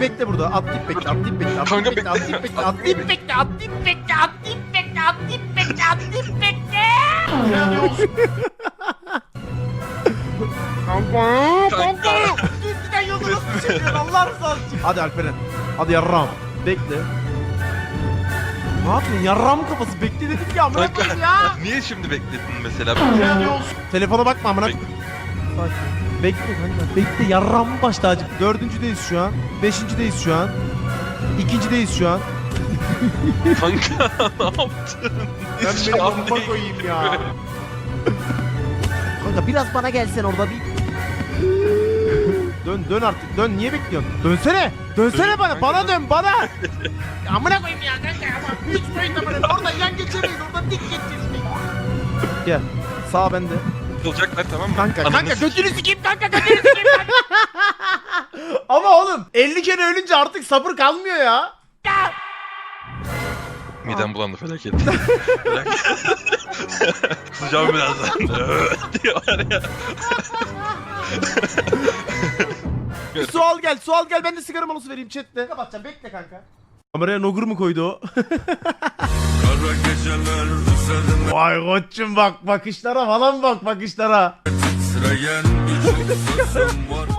Bekle bekle burada. Atlayıp bekle. Atlayıp bekle. Atlayıp Kanka bekle. bekle. Atlayıp bekle. Atlayıp bekle. Atlayıp bekle. Atlayıp bekle. Atlayıp bekle. Atlayıp bekle. Kanka. Kanka. Giden yolda nasıl çekiyorsun Allah rızası için. Hadi Alperen. Hadi yarram. Bekle. Ne yapıyorsun? Yarram kafası. Bekle dedik ya. Amına Kanka. koyayım ya. Niye şimdi bekledin mesela? Telefona bakma amına. Bek- Sakin. Bekle kanka. Bekle yarram başta acık. Dördüncüdeyiz şu an. Beşincideyiz şu an. İkincideyiz şu an. Kanka ne yaptın? Ben Şu beni an bomba değil. koyayım ya. Kanka biraz bana gelsen orada bir... dön dön artık dön niye bekliyorsun? Dönsene. Dönsene Dön, bana kanka, bana dön. bana. Amına koyayım ya kanka ama hiç boyunca böyle orada yan geçemeyiz orada dik geçeceğiz. Gel sağ bende. Olacaklar tamam mı? Kanka Ananı kanka sikeyim. götünü sikeyim kanka götünü sikeyim kanka. Ama oğlum 50 kere ölünce artık sabır kalmıyor ya. Midem bulandı felaket. Felaket. Kusacağım birazdan. ya. Su al gel su al gel ben de sigara molası vereyim chatte. Kapatacağım bekle kanka. Kameraya nogur mu koydu o? Vay koçum bak bakışlara falan bak bakışlara. Titreyen birçok sözüm var